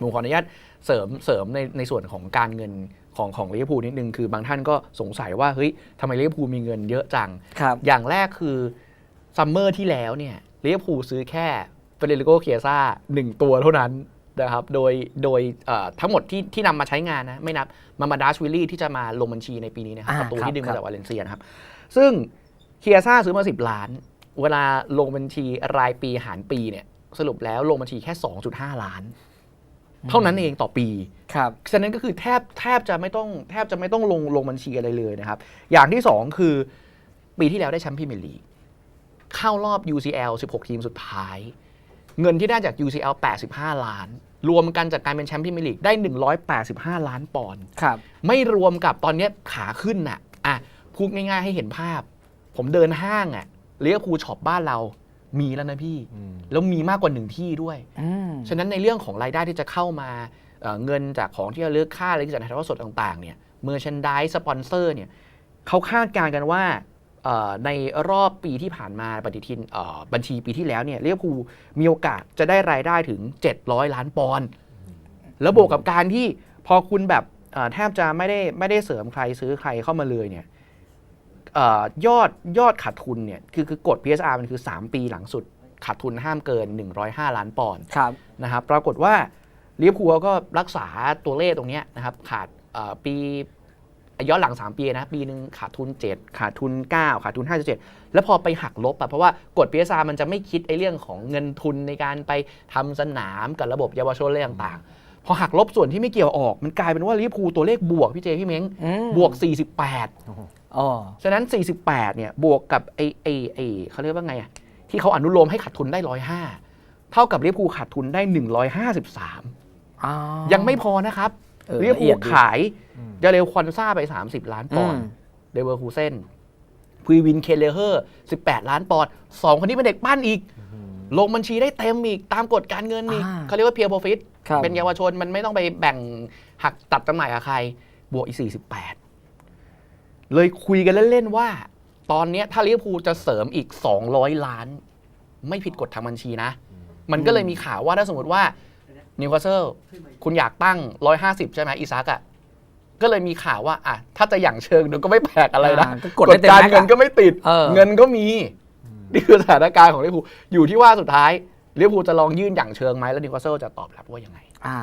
ผมขออนุญาตเสริมเสริมในในส่วนของการเงินของของลิเวอร์พูลนิดนึงคือบางท่านก็สงสัยว่าเฮ้ยทำไมลิเวอร์พูลมีเงินเยอะจัง ครับอย่างแรกคือซัมเมอร์ที่แล้วเนี่ยลิเวอร์พูลซื้อแค่เฟเดริโกเคียซ่าหนึ่งตัวเท่านั้นนะครับโดยโดยเอ่อทั้งหมดที่ที่นำมาใช้งานนะไม่นับมามาดัชวิลลี่ที่จะมาลงบัญชีในปีนี้นะครับอ่าประตูครับที่ดึงครัมาบ จากวาเลนเซียนะครับ ซึ่งเคียซ่าซื้อมา 10 ล้าน เวลาลงบัญชีรายปีหารปีเนี่ยสรุปแล้วลงบัญชีแค่ 2.5 ล้าน เท่านั้นเองต่อปีครับฉะนั้นก็คือแทบแทบจะไม่ต้องแทบจะไม่ต้องลงลงบัญชีอะไรเลยนะครับ อย่างที่ 2 คือปีที่แล้วได้แชมป์พรีเมียร์ลีกเข้ารอบ UCL 16 ทีมสุดท้าย เงินที่ได้จาก UCL 85 ล้าน รวมกันจากการเป็นแชมป์พรีเมียร์ลีกได้ 185 ล้านปอนด์ครับไม่รวมกับตอนเนี้ยขาขึ้นน่ะอะพูดง่ายๆให้เห็นภาพ ผมเดินห้างอะเลี้ยวคูลช็อปบ้านเรา มีแล้วนะพี่ แล้วมีมากกว่าหนึ่งที่ด้วยอืมฉะนั้นในเรื่องของรายได้ที่จะเข้ามาเอ่อเงินจากของที่ระลึกค่าอะไรจากถ่ายทอดสดต่างๆเนี่ยเมอร์ชันด e สปอนเซอร์เนี่ยเขาคาดการณ์กันว่าเอ่อในรอบปีที่ผ่านมาปฏิทินเอ่อบัญชีปีที่แล้วเนี่ยเรียกพูลมีโอกาสจะได้รายได้ถึง 700 ล้านปอนด์แล้วบวกกับการที่พอคุณแบบเอ่อแทบจะไม่ได้ไม่ได้เสริมใครซื้อใครเข้ามาเลยเนี่ยเออ ยอดยอดขาดทุนเนี่ยคือคือกฎ PSR มันคือ 3 ปีหลังสุดขาดทุนห้ามเกิน 105 ล้านปอนด์ครับนะครับปรากฏว่าลิเวอร์พูลก็รักษาตัวเลขตรงเนี้ยนะครับขาดเอ่อปีย้อนหลัง 3 ปีนะปีหนึ่งขาดทุน 7 ขาดทุน 9 ขาดทุน 5.7 แล้วพอไปหักลบอะเพราะว่ากฎ PSR มันจะไม่คิดไอ้เรื่องของเงินทุนในการไปทำสนามกับระบบเยาวชนอะไรต่างๆ พอหักลบส่วนที่ไม่เกี่ยวออก มันกลายเป็นว่าลิเวอร์พูลตัวเลขบวกพี่เจพี่เม้งอืมบวก 48อ๋อ ฉะนั้น 48 เนี่ย บวกกับไอ้ไอ้ไอ้เขาเรียกว่าไงอะที่เขาอนุโลมให้ขาดทุนได้ 105 เท่ากับลิเวอร์พูลขาดทุนได้ 153อ๋อยังไม่พอนะครับเออลิเวอร์ละเอีพูยลดดีขายเดเรลคอนซาไป 30 ล้านปอนด์อืมเดเวอร์คูเซนพรีวินเคเลเฮอร์ 18 ล้านปอนด์สองคนนี้เป็นเด็กปั้นอีก ลงบัญชีได้เต็มอีก ตามกฎการเงินอีกอ่าเขาเรียกว่าเพียร์โปรฟิตครับเป็นเยาวชนมันไม่ต้องไปแบ่งหักตัดจำหน่ายกับใคร บวกอีก 48 เลยคุยกันเล่นๆว่า ตอนเนี้ยถ้าลิเวอร์พูลจะเสริมอีก 200 ล้าน ไม่ผิดกฎทางบัญชีนะ มันก็เลยมีข่าวว่าถ้าสมมติว่านิวคาสเซิลคุณอยากตั้ง 150 ใช่ไหมอีซักอะก็เลยมีข่าวว่าอะถ้าจะอย่างเชิงเดี๋ยวก็ไม่แปลกอะไรนะอ่าก็กดได้เต็มการแม็กซ์อะเงินก็ไม่ติดเออเงินก็มีนี่คือสถานการณ์ของลิเวอร์พูลอยู่ที่ว่าสุดท้ายลิเวอร์พูลจะลองยื่นอย่างเชิงไหมแล้วนิวคาสเซิลจะตอบรับว่ายังไง อ่า